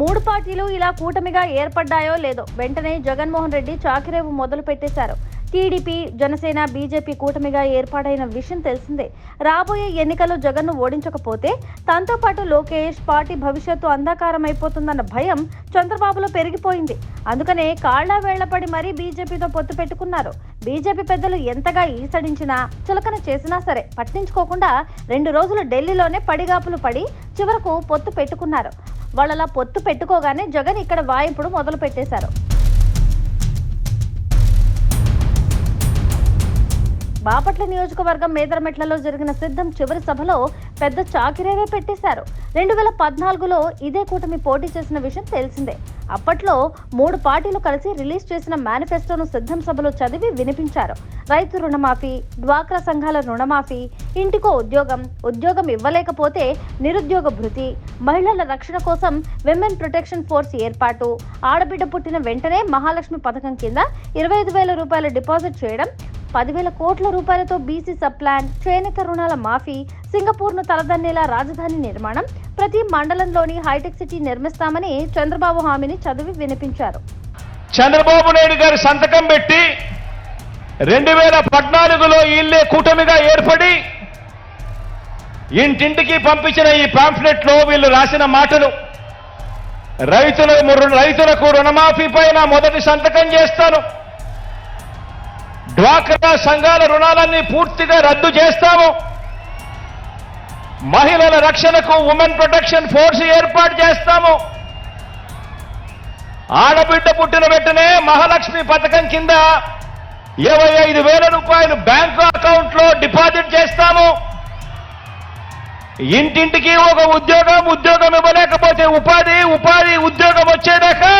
మూడు పార్టీలు ఇలా కూటమిగా ఏర్పడ్డాయో లేదో వెంటనే జగన్మోహన్ రెడ్డి చాకిరేవు మొదలు పెట్టేశారు. టీడీపీ జనసేన బీజేపీ కూటమిగా ఏర్పాటైన విషయం తెలిసిందే. రాబోయే ఎన్నికల్లో జగన్ను ఓడించకపోతే తనతో పాటు లోకేష్ పార్టీ భవిష్యత్తు అంధకారం అయిపోతుందన్న భయం చంద్రబాబులో పెరిగిపోయింది. అందుకనే కాళ్ళ వేళ్ళపడి మరీ బీజేపీతో పొత్తు పెట్టుకున్నారు. బీజేపీ పెద్దలు ఎంతగా ఈసడించినా చులకన చేసినా సరే పట్టించుకోకుండా రెండు రోజులు ఢిల్లీలోనే పడిగాపులు పడి చివరకు పొత్తు పెట్టుకున్నారు. వాళ్ళలా పొత్తు పెట్టుకోగానే జగన్ ఇక్కడ వాయింపుడు మొదలు పెట్టేశారు బాపట్ల నియోజకవర్గం మేదరమెట్లలో జరిగిన సిద్ధం చివరి సభలో పెద్ద చాకిరేవే పెట్టేశారు. రెండు వేల పద్నాలుగులో ఇదే కూటమి పోటీ చేసిన విషయం తెలిసిందే. అప్పట్లో మూడు పార్టీలు కలిసి రిలీజ్ చేసిన మేనిఫెస్టోను సిద్ధం సభలో చదివి వినిపించారు. రైతు రుణమాఫీ డ్వాక్రా సంఘాల రుణమాఫీ ఇంటికో ఉద్యోగం ఉద్యోగం ఇవ్వలేకపోతే నిరుద్యోగ భృతి మహిళల రక్షణ కోసం విమెన్ ప్రొటెక్షన్ ఫోర్స్ ఏర్పాటు ఆడబిడ్డ పుట్టిన వెంటనే మహాలక్ష్మి పథకం కింద ఇరవై ఐదు వేల రూపాయల డిపాజిట్ చేయడం పదివేల కోట్ల రూపాయలతో బీసీ సబ్ ప్లాన్ చేనేత రుణాల మాఫీ సింగపూర్ను తలదన్నేలా రాజధాని నిర్మాణం ప్రతి మండలంలోని హైటెక్ సిటీ నిర్మిస్తామని చంద్రబాబు హామీని చదివి వినిపించారు. చంద్రబాబు నాయుడు గారు సంతకం పెట్టి రెండు వేల పద్నాలుగులో ఇల్లే కూటమిగా ఏర్పడి ఇంటింటికి పంపించిన ఈ పాంఫ్లెట్లో వీళ్ళు రాసిన మాటలు రైతుల రైతులకు రుణమాఫీ పైన మొదటి సంతకం చేస్తాను. డ్వాక్రా సంఘాల రుణాలన్నీ పూర్తిగా రద్దు చేస్తాము. మహిళల రక్షణకు ఉమెన్ ప్రొటెక్షన్ ఫోర్స్ ఏర్పాటు చేస్తాము. ఆడబిడ్డ పుట్టిన వెంటనే మహాలక్ష్మి పథకం కింద ఇరవై ఐదు వేల రూపాయలు బ్యాంకు అకౌంట్లో డిపాజిట్ చేస్తాము. ఇంటింటికి ఒక ఉద్యోగం ఉద్యోగం ఇవ్వలేకపోతే ఉపాధి ఉపాధి ఉద్యోగం వచ్చేదాకా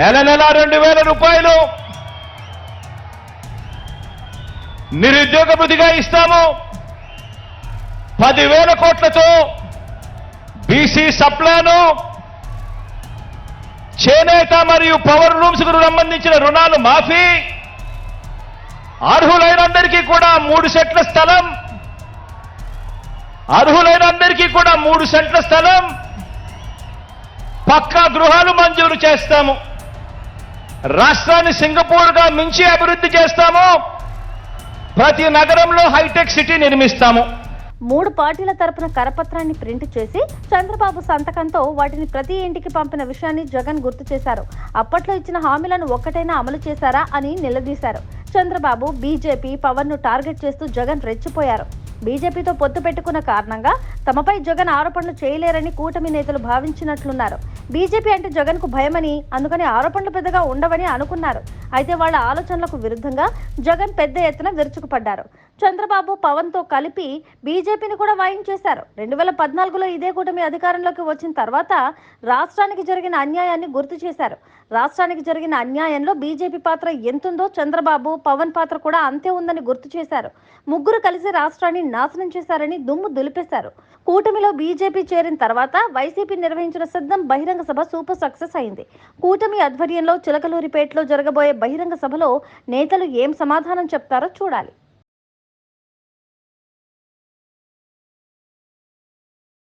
నెల నెల రెండు వేల రూపాయలు నిరుద్యోగ బుద్ధిగా ఇస్తాము. పదివేల కోట్లతో బీసీ సప్లాను చేనేత మరియు పవర్ లూమ్స్కు సంబంధించిన రుణాలు మాఫీ. అర్హులైనందరికీ కూడా మూడు సెట్ల స్థలం. అర్హులైనందరికీ కూడా మూడు సెంట్ల స్థలం. పక్కా గృహాలు మంజూరు చేస్తాము. రాష్ట్రాన్ని సింగపూర్గా మించి అభివృద్ధి చేస్తాము. ప్రతి నగరంలో హైటెక్ సిటీ నిర్మిస్తాము. మూడు పార్టీల తరపున కరపత్రాన్ని ప్రింట్ చేసి చంద్రబాబు సంతకంతో వాటిని ప్రతి ఇంటికి పంపిన విషయాన్ని జగన్ గుర్తు చేశారు. అప్పట్లో ఇచ్చిన హామీలను ఒక్కటైనా అమలు చేశారా అని నిలదీశారు. చంద్రబాబు బీజేపీ పవన్ను టార్గెట్ చేస్తూ జగన్ రెచ్చిపోయారు. బీజేపీతో పొత్తు పెట్టుకున్న కారణంగా తమపై జగన్ ఆరోపణలు చేయలేరని కూటమి నేతలు భావించినట్లున్నారు. బీజేపీ అంటే జగన్కు భయమని అందుకని ఆరోపణలు పెద్దగా ఉండవని అనుకున్నారు. అయితే వాళ్ళ ఆలోచనలకు విరుద్ధంగా జగన్ పెద్ద ఎత్తున విరుచుకుపడ్డారు. చంద్రబాబు పవన్తో కలిపి బీజేపీని కూడా వాయించేశారు. రెండు వేల పద్నాలుగులో ఇదే కూటమి అధికారంలోకి వచ్చిన తర్వాత రాష్ట్రానికి జరిగిన అన్యాయాన్ని గుర్తు చేశారు. రాష్ట్రానికి జరిగిన అన్యాయంలో బీజేపీ పాత్ర ఎంతుందో చంద్రబాబు పవన్ పాత్ర కూడా అంతే ఉందని గుర్తు చేశారు. ముగ్గురు కలిసి రాష్ట్రాన్ని నాశనం చేశారని దుమ్ము దులిపేశారు. కూటమిలో బీజేపీ చేరిన తర్వాత వైసీపీ నిర్వహించిన సిద్ధం బహిరంగ సభ సూపర్ సక్సెస్ అయింది. కూటమి ఆధ్వర్యంలో చిలకలూరిపేటలో జరగబోయే బహిరంగ సభలో నేతలు ఏం సమాధానం చెప్తారో చూడాలి.